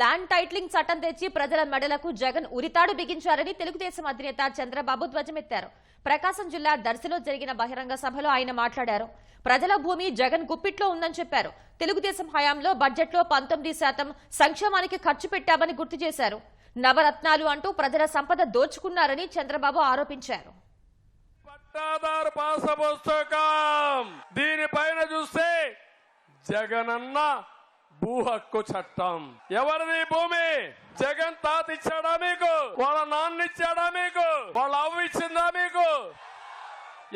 Land titling చట్టం తెచ్చి ప్రజల మెడలకు జగన్ ఉరితాడు బిగించారని తెలుగుదేశం అధినేత చంద్రబాబు ధ్వజమెత్తారు. ప్రకాశం జిల్లా దర్శిలో జరిగిన బహిరంగ సభలో ఆయన మాట్లాడారు. ప్రజల భూమి జగన్ గుప్పిట్లో ఉందని చెప్పారు. తెలుగుదేశం హయాంలో బడ్జెట్లో పంతొమ్మిది శాతం సంక్షేమానికి ఖర్చు పెట్టామని గుర్తు చేశారు. నవరత్నాలు అంటూ ప్రజల సంపద దోచుకున్నారని చంద్రబాబు ఆరోపించారు. పట్టాదారు పాస పుస్తకం. దీనిపైన చూస్తే జగనన్న భూ హక్కు చట్టం ఎవరిది భూమి? జగన్ తాత ఇచ్చాడా మీకు? వాళ్ళ నాన్న ఇచ్చాడా మీకు? వాళ్ళ అవ్వ ఇచ్చిందా మీకు?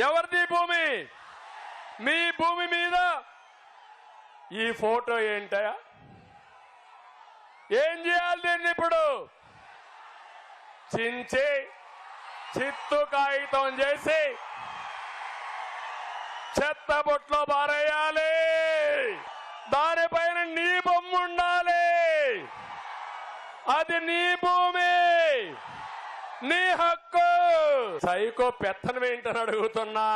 ఎవరిది భూమి? మీ భూమి మీద ఈ ఫోటో ఏంటయా ఏం చేయాలి దీన్ని ఇప్పుడు? చించి చిత్తు కాగితం చేసి చెత్త బొట్లో పారేయాలి. దానిపైన నీ బొమ్మ ఉండాలి. అది నీ భూమి. నీ హక్కు. సైకో పెత్తనం ఏంటని అడుగుతున్నా.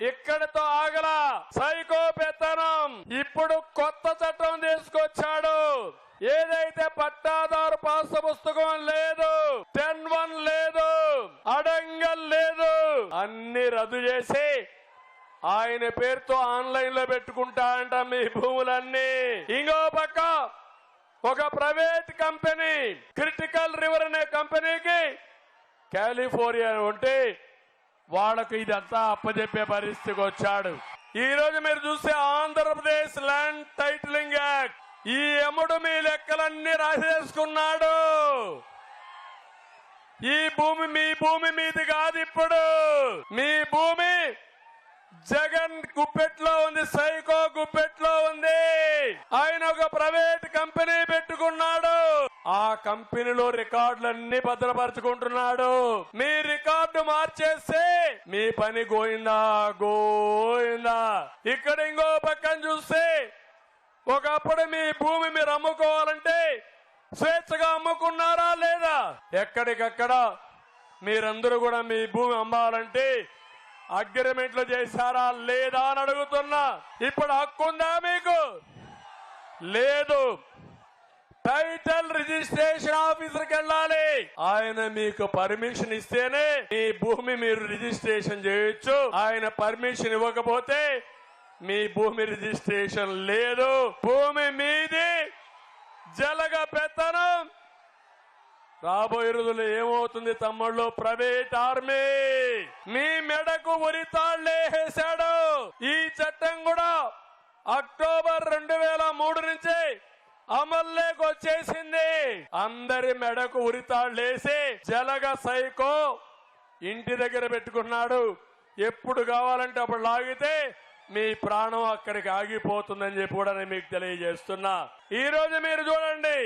ఇక్కడితో ఆగలా సైకో పెత్తనం. ఇప్పుడు కొత్త చట్టం తీసుకొచ్చాడు. ఏదైతే పట్టాదారు పాస పుస్తకం లేదు టెన్ వన్ లేదు అడంగల్ లేదు అన్ని రద్దు చేసి ఆయన పేరుతో ఆన్లైన్లో పెట్టుకుంటా అంట మీ భూములన్నీ. ఇంకో పక్క ఒక ప్రైవేట్ కంపెనీ క్రిటికల్ రివర్ అనే కంపెనీకి కాలిఫోర్నియా ఉంటే వాళ్ళకు ఇదంతా అప్పజెప్పే పరిస్థితికి వచ్చాడు. ఈ రోజు మీరు చూస్తే ఆంధ్రప్రదేశ్ ల్యాండ్ టైటిలింగ్ యాక్ట్. ఈ ఎముడు మీ లెక్కలన్నీ రాసేసుకున్నాడు. ఈ భూమి మీ భూమి మీది కాదు ఇప్పుడు. మీ గుప్పెట్లో ఉంది సైకో గుప్పెట్లో ఉంది. ఆయన ఒక ప్రైవేట్ కంపెనీ పెట్టుకున్నాడు. ఆ కంపెనీలో రికార్డులన్నీ భద్రపరచుకుంటున్నాడు. మీ రికార్డు మార్చేస్తే మీ పని గోయిందా? గోయిందా? ఇక్కడ ఇంకో పక్కన చూస్తే ఒకప్పుడు మీ భూమి మీరు అమ్ముకోవాలంటే స్వేచ్ఛగా అమ్ముకున్నారా లేదా? ఎక్కడికక్కడ మీరందరూ కూడా మీ భూమి అమ్మాలంటే అగ్రిమెంట్లు చేశారా లేదా అని అడుగుతున్నా. ఇప్పుడు హక్కుందా మీకు? లేదు. టైటిల్ రిజిస్ట్రేషన్ ఆఫీసర్కి వెళ్ళాలి. ఆయన మీకు పర్మిషన్ ఇస్తేనే మీ భూమి మీరు రిజిస్ట్రేషన్ చేయొచ్చు. ఆయన పర్మిషన్ ఇవ్వకపోతే మీ భూమి రిజిస్ట్రేషన్ లేదు. భూమి మీది జలగ పెత్తనం. రాబోయే రోజుల్లో ఏమవుతుంది తమ్ముళ్ళు? Private army. మీ మెడకు ఉరితాళ్ళేసాడు ఈ చట్టం కూడా అక్టోబర్ రెండు వేల మూడు నుంచి అమల్లోకి వచ్చేసింది. అందరి మెడకు ఉరితాళ్ళేసి జలగ సైకో ఇంటి దగ్గర పెట్టుకున్నాడు. ఎప్పుడు కావాలంటే అప్పుడు లాగితే మీ ప్రాణం అక్కడికి ఆగిపోతుందని చెప్పి కూడా నేను మీకు తెలియజేస్తున్నా. ఈ రోజు మీరు చూడండి.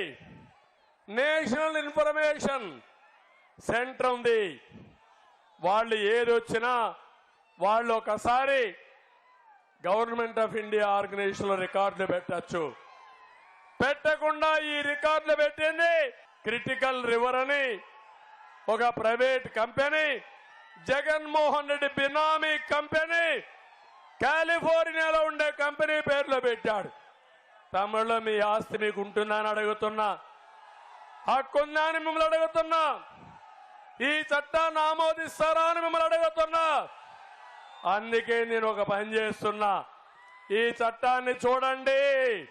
నేషనల్ ఇన్ఫర్మేషన్ సెంటర్ ఉంది. వాళ్ళు ఏది వచ్చినా వాళ్ళు ఒకసారి గవర్నమెంట్ ఆఫ్ ఇండియా ఆర్గనైజేషన్లో రికార్డులు పెట్టచ్చు. పెట్టకుండా ఈ రికార్డులు పెట్టింది క్రిటికల్ రివర్ అని ఒక private company Jaganmohan Reddy benami company కాలిఫోర్నియాలో ఉండే కంపెనీ పేర్లో పెట్టాడు. తమిళలో మీ ఆస్తి మీకు ఉంటుందని అడుగుతున్నా. హక్కుందా అని మిమ్మల్ని అడుగుతున్నా. ఈ చట్టాన్ని ఆమోదిస్తారా అని మిమ్మల్ని అడుగుతున్నా. అందుకే నేను ఒక పని చేస్తున్నా. ఈ చట్టాన్ని చూడండి.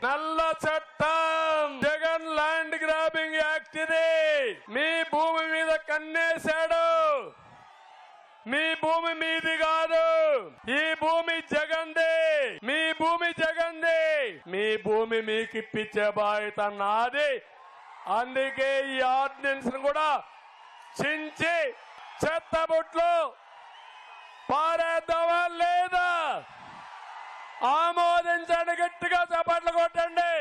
నల్ల చట్టం. జగన్ ల్యాండ్ గ్రాబింగ్ యాక్ట్ ఇది. మీ భూమి మీద కన్నేశాడు. మీ భూమి మీది కాదు. ఈ భూమి జగందే. మీ భూమి జగందే. మీ భూమి మీకు ఇప్పించే బాధ్యత నాది. అందుకే ఈ ఆర్డినెన్స్ కూడా చించి చెత్తబుట్లు పారేద్దామా లేదా? ఆమోదించండి గట్టిగా చప్పట్లు కొట్టండి.